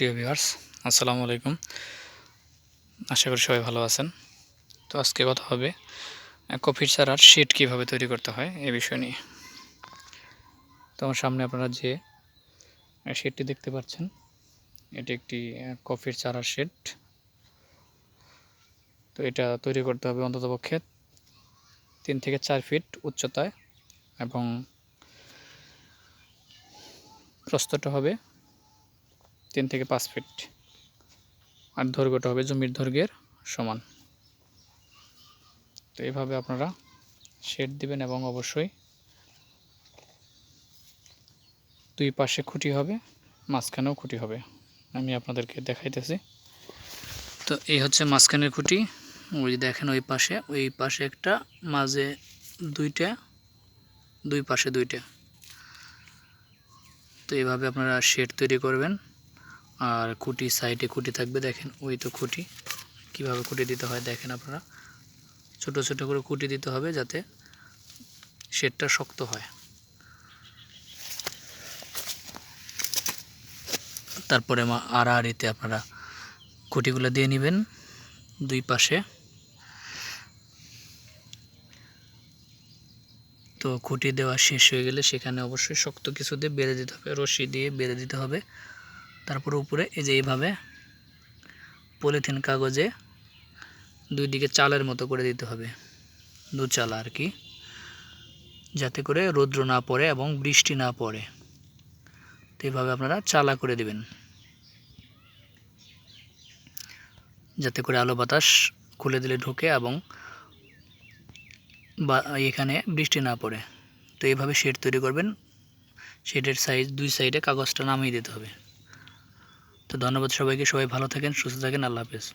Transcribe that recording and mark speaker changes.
Speaker 1: প্রিয় ভিউয়ার্স, আসসালামু আলাইকুম। আশা করি সবাই ভালো আছেন। তো আজকে কথা হবে কফির চারার শিট কীভাবে তৈরি করতে হয় এ বিষয় নিয়ে। তো আমার সামনে আপনারা যে শিটটি দেখতে পাচ্ছেন, এটি একটি কফির চারার শেড তো এটা তৈরি করতে হবে অন্ততপক্ষে তিন থেকে চার ফিট উচ্চতায় এবং প্রস্তটা হবে তিন থেকে পাঁচ ফিট আর দৈর্ঘ্যটা হবে জমির দৈর্ঘ্যের সমান। তো এইভাবে আপনারা শেড দিবেন এবং অবশ্যই দুই পাশে খুঁটি হবে, মাঝখানেও খুঁটি হবে। আমি আপনাদেরকে দেখাইতেছি। তো এই হচ্ছে মাঝখানের খুঁটি। ওই দেখেন ওই পাশে ওই পাশে একটা, মাঝে দুইটা, দুই পাশে দুইটা। তো এইভাবে আপনারা শেড তৈরি করবেন। আর খুঁটি সাইডে খুঁটি থাকবে, দেখেন ওই তো খুঁটি। কীভাবে খুঁটি দিতে হয় দেখেন আপনারা। ছোট ছোট করে খুঁটি দিতে হবে যাতে শেডটা শক্ত হয়। তারপরে আড়াআড়িতে আপনারা খুঁটিগুলো দিয়ে নেবেন দুই পাশে। তো খুঁটি দেওয়া শেষ হয়ে গেলে সেখানে অবশ্যই শক্ত কিছু দিয়ে বেঁধে দিতে হবে, রশি দিয়ে বেঁধে দিতে হবে। তারপর উপরে এই যে এইভাবে পলিথিন কাগজে দুই দিকে চালের মতো করে দিতে হবে। দু চালা আর কি। যাতে করে রৌদ্র না পড়ে এবং বৃষ্টি না পড়ে। তো এইভাবে আপনারা চালা করে দিবেন। যাতে করে আলো বাতাস খুলে দিলে ঢোকে এবং বা এখানে বৃষ্টি না পড়ে। তো এইভাবে শেড তৈরি করবেন। শেডের সাইজ দুই সাইডে কাগজটা নামিয়ে দিতে হবে। তো ধন্যবাদ সবাইকে সবাই ভালো থাকেন সুস্থ থাকেন আল্লাহ হাফেজ।